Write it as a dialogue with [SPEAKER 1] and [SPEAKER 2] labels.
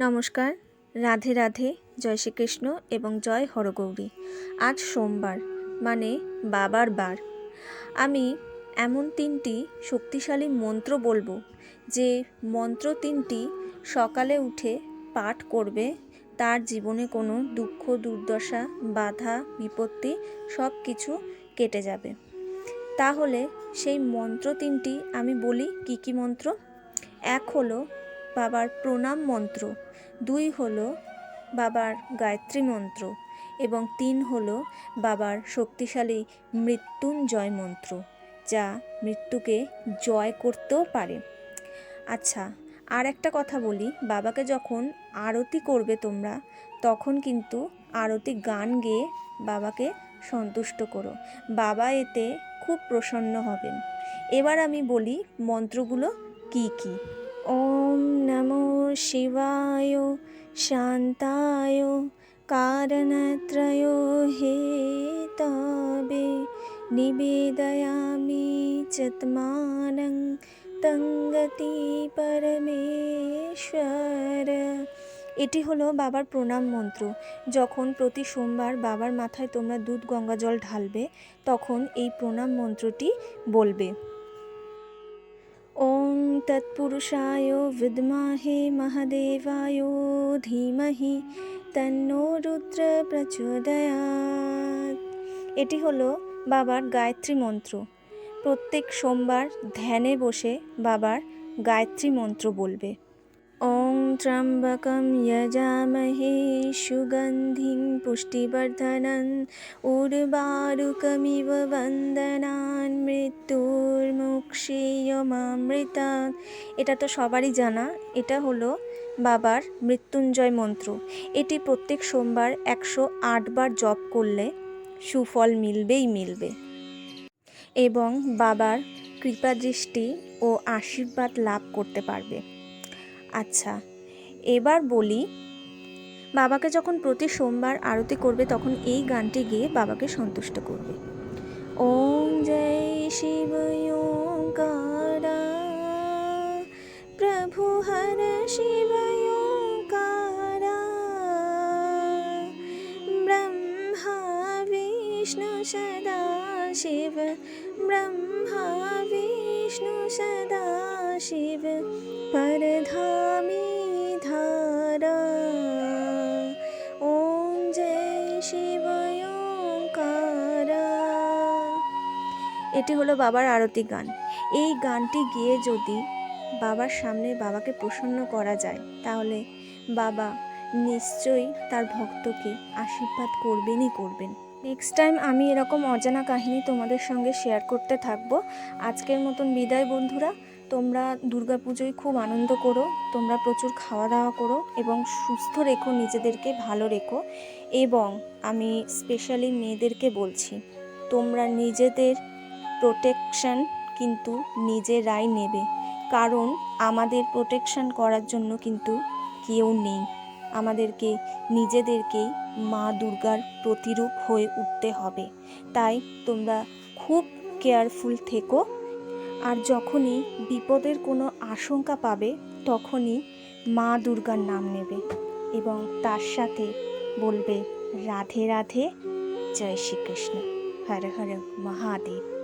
[SPEAKER 1] নমস্কার। রাধে রাধে, জয় শ্রীকৃষ্ণ এবং জয় হরগৌরী। আজ সোমবার মানে বাবার বার। আমি এমন তিনটি শক্তিশালী মন্ত্র বলব, যে মন্ত্র তিনটি সকালে উঠে পাঠ করবে, তার জীবনে কোনো দুঃখ, দুর্দশা, বাধা, বিপত্তি সব কিছু কেটে যাবে। তাহলে সেই মন্ত্র তিনটি আমি বলি কী কী মন্ত্র? এক হলো বাবার প্রণাম মন্ত্র। দুই হলো বাবার গায়ত্রী মন্ত্র এবং তিন হলো বাবার শক্তিশালী মৃত্যুঞ্জয় মন্ত্র, যা মৃত্যুকে জয় করতেও পারে। আচ্ছা আর একটা কথা বলি, বাবাকে যখন আরতি করবে তোমরা, তখন কিন্তু আরতি গান গেয়ে বাবাকে সন্তুষ্ট করো। বাবা এতে খুব প্রসন্ন হবেন। এবার আমি বলি মন্ত্রগুলো কি কি? ওম শিবায় শান্তায় কারণত্রয় হেতবে নিবেদয়ামি চত্মানং তঙ্গতি পরমেশ্বর এটি হলো বাবার প্রণাম মন্ত্র। যখন প্রতি সোমবার বাবার মাথায় তোমরা দুধ গঙ্গা জল ঢালবে, তখন এই প্রণাম মন্ত্রটি বলবে। ॐ तत्पुरुषाय विद्महे महादेवाय ধীমহি তন্নো রুদ্র প্রচোদয়াৎ এটি হলো বাবার গায়ত্রী মন্ত্র প্রত্যেক সোমবার ধ্যানে বসে বাবার গায়ত্রী মন্ত্র বলবে ॐ त्र्यम्बकं यजामहे सुगन्धिं पुष्टिवर्धनन् उर्वारुकमिव वन्दनान् মৃত্যুর্মুক্ষীয়মামৃতাৎ এটা তো সবারই জানা এটা হলো বাবার মৃত্যুঞ্জয় মন্ত্র এটি প্রত্যেক সোমবার একশো আটবার জপ করলে সুফল মিলবেই মিলবে এবং বাবার কৃপাদৃষ্টি ও আশীর্বাদ লাভ করতে পারবে আচ্ছা এবার বলি, বাবাকে যখন প্রতি সোমবার আরতি করবে তখন এই গানটি গেয়ে বাবাকে সন্তুষ্ট করবে। ওম জয় শিব প্রভু হর শিব ব্রহ্মা বিষ্ণু সদা শিব, ব্রহ্মা বিষ্ণু সদা শিব परधामी धारा ॐ जय শিব ওঙ্কারা এটি হলো বাবার আরতি গান এই গানটি গিয়ে যদি বাবার সামনে বাবাকে প্রসন্ন করা যায় তাহলে বাবা নিশ্চয়ই তার ভক্তকে আশীর্বাদ করবেনই করবেন নেক্সট টাইম আমি এরকম অজানা কাহিনী তোমাদের সঙ্গে শেয়ার করতে থাকবো আজকের মতন বিদায় বন্ধুরা তোমরা দুর্গাপুজোয় খুব আনন্দ করো, তোমরা প্রচুর খাওয়া দাওয়া করো এবং সুস্থ রেখো, নিজেদেরকে ভালো রেখো। এবং আমি স্পেশালি মেয়েদেরকে বলছি, তোমরা নিজেদের প্রোটেকশন কিন্তু নিজেরাই নেবে। কারণ আমাদের প্রোটেকশন করার জন্য কিন্তু কেউ নেই। আমাদেরকে, নিজেদেরকেই মা দুর্গার প্রতিরূপ হয়ে উঠতে হবে। তাই তোমরা খুব কেয়ারফুল থেকো। আর যখনই বিপদের কোনো আশঙ্কা পাবে, তখনই মা দুর্গার নাম নেবে এবং তার সাথে বলবে, রাধে রাধে, জয় শ্রীকৃষ্ণ। হর হর, মহাদেব।